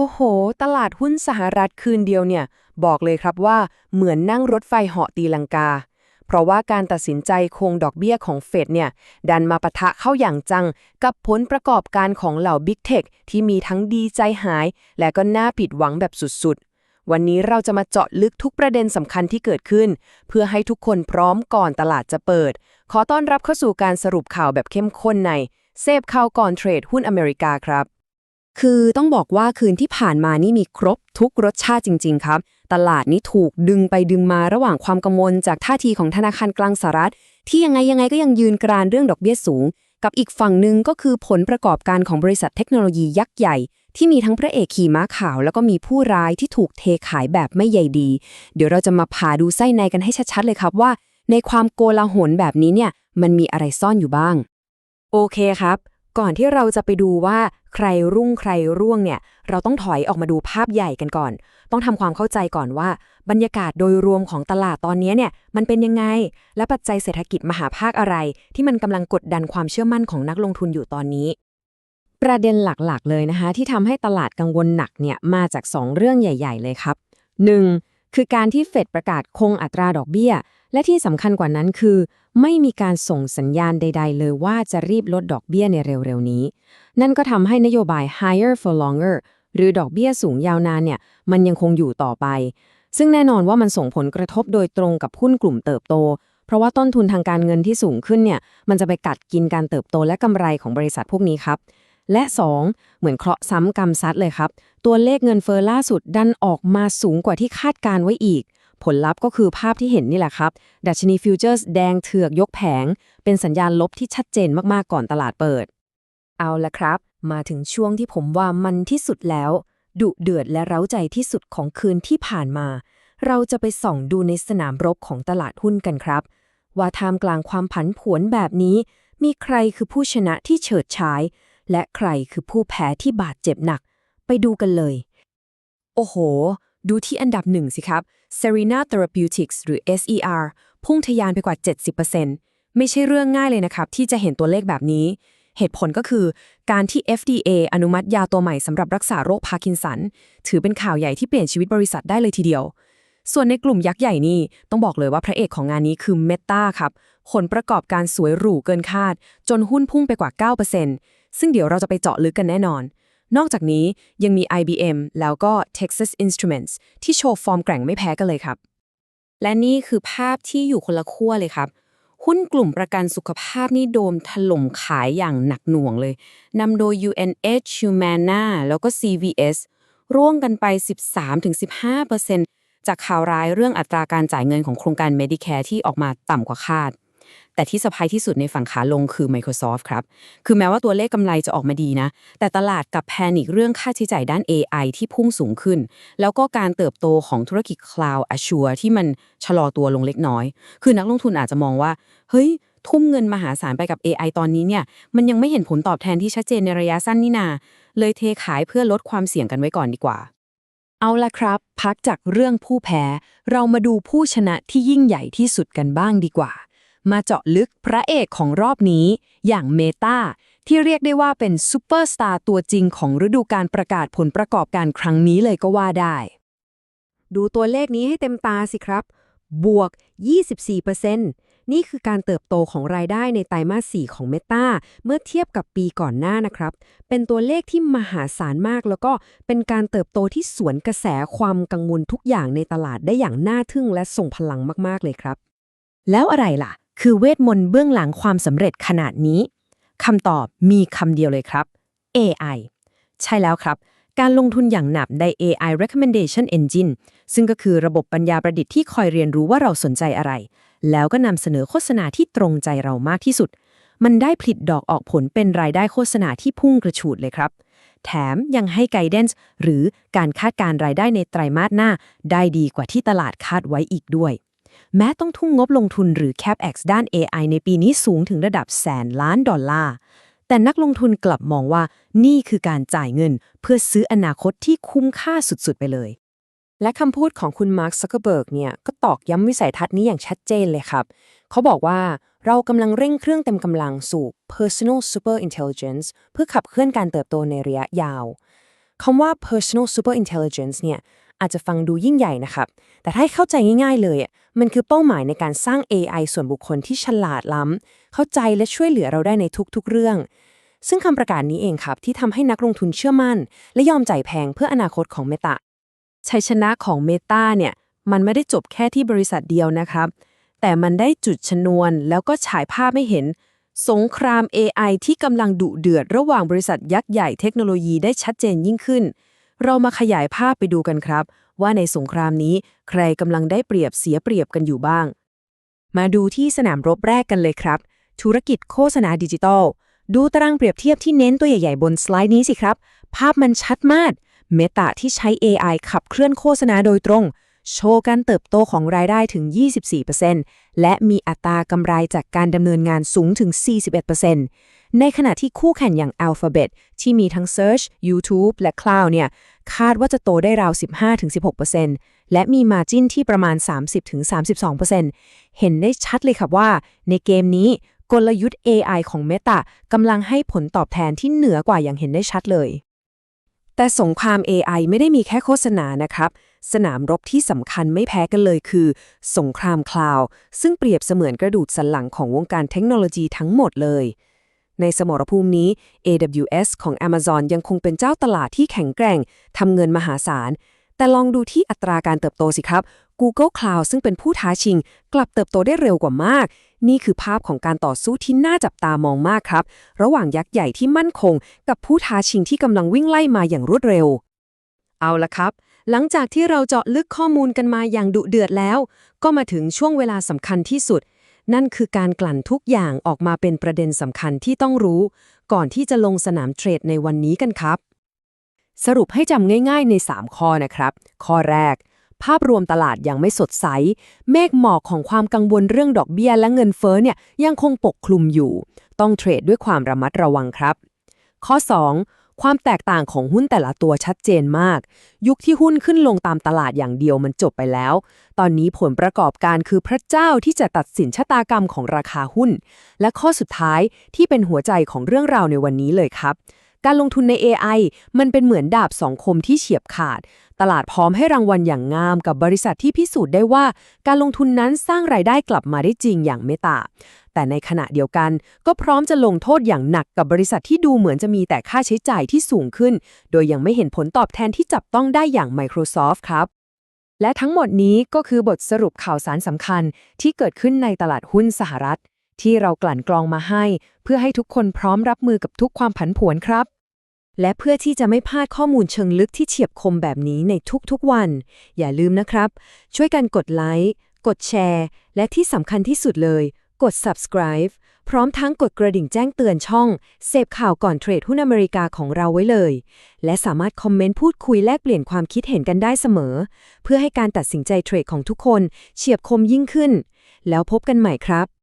โอ้โห ตลาดหุ้นสหรัฐคืนเดียวเนี่ย บอกเลยครับว่าเหมือนนั่งรถไฟเหาะตีลังกา เพราะว่าการตัดสินใจคงดอกเบี้ยของเฟดเนี่ย ดันมาปะทะเข้าอย่างจัง กับผลประกอบการของเหล่าบิ๊กเทคที่มีทั้งดีใจหาย และก็น่าผิดหวังแบบสุดๆ วันนี้เราจะมาเจาะลึกทุกประเด็นสำคัญที่เกิดขึ้น เพื่อให้ทุกคนพร้อมก่อนตลาดจะเปิด ขอต้อนรับเข้าสู่การสรุปข่าวแบบเข้มข้นในเซฟข่าวก่อนเทรดหุ้นอเมริกาครับ คือต้องบอกว่าคืนที่ผ่านมานี่มีครบทุกรสชาติจริง ๆ ครับ ตลาดนี้ถูกดึงไปดึงมาระหว่างความกังวลจากท่าทีของธนาคารกลางสหรัฐ ที่ยังไงยังไงก็ยังยืนกรานเรื่องดอกเบี้ยสูง กับอีกฝั่งหนึ่งก็คือผลประกอบการของบริษัทเทคโนโลยียักษ์ใหญ่ ที่มีทั้งพระเอกขี่ม้าขาว แล้วก็มีผู้ร้ายที่ถูกเทขายแบบไม่ใยดี เดี๋ยวเราจะมาผ่าดูไส้ในกันให้ชัดๆเลยครับว่า ในความโกลาหลแบบนี้เนี่ยมันมีอะไรซ่อนอยู่บ้าง โอเคครับ ก่อนที่เราจะไปดูว่าใครรุ่งใครร่วงเนี่ย เราต้องถอยออกมาดูภาพใหญ่กันก่อน ต้องทำความเข้าใจก่อนว่า บรรยากาศโดยรวมของตลาดตอนนี้เนี่ยมันเป็นยังไง และปัจจัยเศรษฐกิจมหาภาคอะไร ที่มันกำลังกดดันความเชื่อมั่นของนักลงทุนอยู่ตอนนี้ ประเด็นหลักๆ เลยนะคะ ที่ทำให้ตลาดกังวลหนักเนี่ยมาจาก 2 เรื่องใหญ่ ๆ เลยครับ 1. คือการที่เฟดประกาศคงอัตราดอกเบี้ย และที่สำคัญกว่านั้นคือ ไม่มีการส่งสัญญาณใด ๆ เลยว่าจะรีบลดดอกเบี้ยในเร็ว ๆ นี้ นั่นก็ทำให้นโยบาย higher for longer หรือดอกเบี้ยสูงยาวนานเนี่ย มันยังคงอยู่ต่อไป ซึ่งแน่นอนว่ามันส่งผลกระทบโดยตรงกับหุ้นกลุ่มเติบโต เพราะว่าต้นทุนทางการเงินที่สูงขึ้นเนี่ย มันจะไปกัดกินการเติบโตและกำไรของบริษัทพวกนี้ครับ และ 2. เหมือนเคราะห์ซ้ำกรรมซัดเลยครับ ตัวเลขเงินเฟอ้อล่าสุดดันออกมาสูงกว่าที่คาดการไว้อีก ผลลัพธ์ก็คือภาพที่เห็นนี่แหละครับ ดัชนีฟิวเจอร์สแดงเถือกยกแผง เป็นสัญญาณลบที่ชัดเจนมากๆก่อนตลาดเปิด เอาละครับ มาถึงช่วงที่ผมว่ามันที่สุดแล้ว ดุเดือดและเร้าใจที่สุดของคืนที่ผ่านมา เราจะไปส่องดูในสนามรบของตลาดหุ้นกันครับ ว่าท่ามกลางความผันผวนแบบนี้ มีใครคือผู้ชนะที่เฉิดฉาย และใครคือผู้แพ้ที่บาดเจ็บหนัก ไปดูกันเลย โอ้โห ดูที่อันดับหนึ่งสิครับ Serena Therapeutics หรือ SER พุ่งทะยานไปกว่า 70%ไม่ใช่เรื่องง่ายเลยนะครับ ที่จะเห็นตัวเลขแบบนี้ เหตุผลก็คือการที่ FDA อนุมัติยาตัวใหม่สำหรับรักษาโรคพาร์กินสัน ถือเป็นข่าวใหญ่ที่เปลี่ยนชีวิตบริษัทได้เลยทีเดียว ส่วนในกลุ่มยักษ์ใหญ่นี่ ต้องบอกเลยว่าพระเอกของงานนี้คือ Meta ครับ ผลประกอบการสวยหรูเกินคาด จนหุ้นพุ่งไปกว่า 9%ซึ่งเดี๋ยวเราจะไปเจาะลึกกันแน่นอน นอกจากนี้ยังมี IBM แล้วก็ Texas Instruments ที่โชว์ฟอร์มแกร่งไม่แพ้กันเลยครับ และนี่คือภาพที่อยู่คนละขั้วเลยครับ หุ้นกลุ่มประกันสุขภาพนี่โดมถล่มขายอย่างหนักหน่วงเลยนำโดย UNH Humana แล้วก็ CVS ร่วงกันไป 13-15%จากข่าวร้ายเรื่องอัตราการจ่ายเงินของโครงการ Medicare ที่ออกมาต่ำกว่าคาด แต่ที่สะพายที่สุดในฝั่งขาลงคือ Microsoft ครับ คือแม้ว่าตัวเลขกำไรจะออกมาดีนะ แต่ตลาดกับแพนิคเรื่องค่าใช้จ่ายด้าน AI ที่พุ่งสูงขึ้น แล้วก็การเติบโตของธุรกิจ Cloud Azure ที่มันชะลอตัวลงเล็กน้อย คือนักลงทุนอาจจะมองว่า เฮ้ย ทุ่มเงินมหาศาลไปกับ AI ตอนนี้เนี่ย มันยังไม่เห็นผลตอบแทนที่ชัดเจนในระยะสั้นนี่นา เลยเทขายเพื่อลดความเสี่ยงกันไว้ก่อนดีกว่า เอาละครับ พักจากเรื่องผู้แพ้ เรามาดูผู้ชนะที่ยิ่งใหญ่ที่สุดกันบ้างดีกว่า มาเจาะลึกพระเอกของรอบนี้ อย่างเมตาที่เรียกได้ว่าเป็นซูเปอร์สตาร์ตัวจริงของฤดูการประกาศผลประกอบการครั้งนี้เลยก็ว่าได้ ดูตัวเลขนี้ให้เต็มตาสิครับ บวก 24%นี่คือการเติบโตของรายได้ในไตรมาส 4 ของ Meta เมื่อเทียบกับปีก่อนหน้านะครับ เป็นตัวเลขที่มหาศาลมาก แล้วก็เป็นการเติบโตที่สวนกระแสความกังวลทุกอย่างในตลาดได้อย่างน่าทึ่งและส่งพลังมาก ๆ เลยครับ แล้วอะไรล่ะ คือเวทมนต์เบื้องหลังความสำเร็จขนาดนี้คำตอบมีคำเดียวเลยครับ AI ใช่แล้วครับ การลงทุนอย่างหนักใน AI Recommendation Engine ซึ่งก็คือระบบปัญญาประดิษฐ์ที่คอยเรียนรู้ว่าเราสนใจอะไร แล้วก็นำเสนอโฆษณาที่ตรงใจเรามากที่สุด มันได้ผลิตดอกออกผลเป็นรายได้โฆษณาที่พุ่งกระฉูดเลยครับ แถมยังให้ guidance หรือการคาดการรายได้ในไตรมาสหน้า ได้ดีกว่าที่ตลาดคาดไว้อีกด้วย แม้ต้องทุ่งงบลงทุนหรือ CapEx ด้าน AI ในปีนี้สูงถึงระดับแสนล้านดอลลาร์ แต่นักลงทุนกลับมองว่านี่คือการจ่ายเงิน เพื่อซื้ออนาคตที่คุ้มค่าสุดๆ ไปเลย และคำพูดของคุณมาร์คซักเกอร์เบิร์กเนี่ย ก็ตอกย้ำวิสัยทัศน์นี้อย่างชัดเจนเลยครับ เขาบอกว่าเรากำลังเร่งเครื่องเต็มกำลังสู่ personal super intelligence เพื่อขับเคลื่อนการเติบโตในระยะยาวคำว่า personal super intelligence เนี่ย อาจจะฟังดูยิ่งใหญ่นะครับ แต่ถ้าให้เข้าใจง่ายๆเลยอะมันคือเป้าหมายในการสร้าง AI ส่วนบุคคลที่ฉลาดล้ำ เข้าใจและช่วยเหลือเราได้ในทุกๆเรื่อง ซึ่งคำประกาศนี้เองครับ ที่ทำให้นักลงทุนเชื่อมั่น และยอมจ่ายแพงเพื่ออนาคตของ Meta ชัยชนะของ Meta เนี่ยมันไม่ได้จบแค่ที่บริษัทเดียวนะครับ แต่มันได้จุดชนวนแล้วก็ฉายภาพให้เห็น สงคราม AI ที่กำลังดุเดือดระหว่างบริษัทยักษ์ใหญ่เทคโนโลยีได้ชัดเจนยิ่งขึ้น เรามาขยายภาพไปดูกันครับ ว่าในสงครามนี้ใครกำลังได้เปรียบเสียเปรียบกันอยู่บ้าง มาดูที่สนามรบแรกกันเลยครับ ธุรกิจโฆษณาดิจิทัล ดูตารางเปรียบเทียบที่เน้นตัวใหญ่ๆบนสไลด์นี้สิครับ ภาพมันชัดมากเมตาที่ใช้ AI ขับเคลื่อนโฆษณาโดยตรง โชว์การเติบโตของรายได้ถึง 24%และมีอัตรากำไรจากการดำเนินงานสูงถึง 41%ในขณะที่คู่แข่งอย่าง Alphabet ที่มีทั้ง Search YouTube และ Cloud เนี่ย คาดว่าจะโตได้ราว 15-16%และมี Margin ที่ประมาณ 30-32%เห็นได้ชัดเลยครับว่า ในเกมนี้กลยุทธ์ AI ของ Meta กำลังให้ผลตอบแทนที่เหนือกว่าอย่างเห็นได้ชัดเลย แต่สงคราม AI ไม่ได้มีแค่โฆษณานะครับ สนามรบที่สำคัญไม่แพ้กันเลยคือ สงครามคลาวด์ซึ่งเปรียบเสมือนกระดูกสันหลังของวงการเทคโนโลยีทั้งหมดเลย ในสมรภูมินี้ AWS ของ Amazon ยังคงเป็นเจ้าตลาดที่แข็งแกร่งทำเงินมหาศาล แต่ลองดูที่อัตราการเติบโตสิครับ Google Cloud ซึ่งเป็นผู้ท้าชิง กลับเติบโตได้เร็วกว่ามาก นี่คือภาพของการต่อสู้ที่น่าจับตามองมากครับ ระหว่างยักษ์ใหญ่ที่มั่นคง กับผู้ท้าชิงที่กำลังวิ่งไล่มาอย่างรวดเร็ว เอาละครับ หลังจากที่เราเจาะลึกข้อมูลกันมาอย่างดุเดือดแล้ว ก็มาถึงช่วงเวลาสำคัญที่สุด นั่นคือการกลั่นทุกอย่างออกมาเป็นประเด็นสำคัญที่ต้องรู้ ก่อนที่จะลงสนามเทรดในวันนี้กันครับ สรุปให้จำง่าย ๆ ใน 3 ข้อนะครับ ข้อแรก ภาพรวมตลาดยังไม่สดใส เมฆหมอกของความกังวลเรื่องดอกเบี้ยและเงินเฟ้อเนี่ยยังคงปกคลุมอยู่ ต้องเทรดด้วยความระมัดระวังครับ ข้อ 2 ความแตกต่างของหุ้นแต่ละตัวชัดเจนมาก ยุคที่หุ้นขึ้นลงตามตลาดอย่างเดียวมันจบไปแล้ว ตอนนี้ผลประกอบการคือพระเจ้าที่จะตัดสินชะตากรรมของราคาหุ้น และข้อสุดท้ายที่เป็นหัวใจของเรื่องราวในวันนี้เลยครับ การลงทุนใน AI มันเป็นเหมือนดาบสองคมที่เฉียบขาด ตลาดพร้อมให้รางวัลอย่างงามกับบริษัทที่พิสูจน์ได้ว่า การลงทุนนั้นสร้างรายได้กลับมาได้จริงอย่างเมตาแต่ในขณะเดียวกันก็พร้อมจะลงโทษอย่างหนักกับบริษัทที่ดูเหมือนจะมีแต่ค่าใช้จ่ายที่สูงขึ้น โดยยังไม่เห็นผลตอบแทนที่จับต้องได้อย่าง Microsoft ครับ และทั้งหมดนี้ก็คือบทสรุปข่าวสารสำคัญที่เกิดขึ้นในตลาดหุ้นสหรัฐ ที่เรากลั่นกรองมาให้ เพื่อให้ทุกคนพร้อมรับมือกับทุกความผันผวนครับ และเพื่อที่จะไม่พลาดข้อมูลเชิงลึกที่เฉียบคมแบบนี้ในทุกๆวัน อย่าลืมนะครับ ช่วยกันกดไลค์กดแชร์ และที่สำคัญที่สุดเลย กด subscribe พร้อมทั้งกดกระดิ่งแจ้งเตือนช่อง เสพข่าวก่อนเทรดหุ้นอเมริกาของเราไว้เลย และสามารถคอมเมนต์พูดคุยแลกเปลี่ยนความคิดเห็นกันได้เสมอ เพื่อให้การตัดสินใจเทรดของทุกคน เฉียบคมยิ่งขึ้น แล้วพบกันใหม่ครับ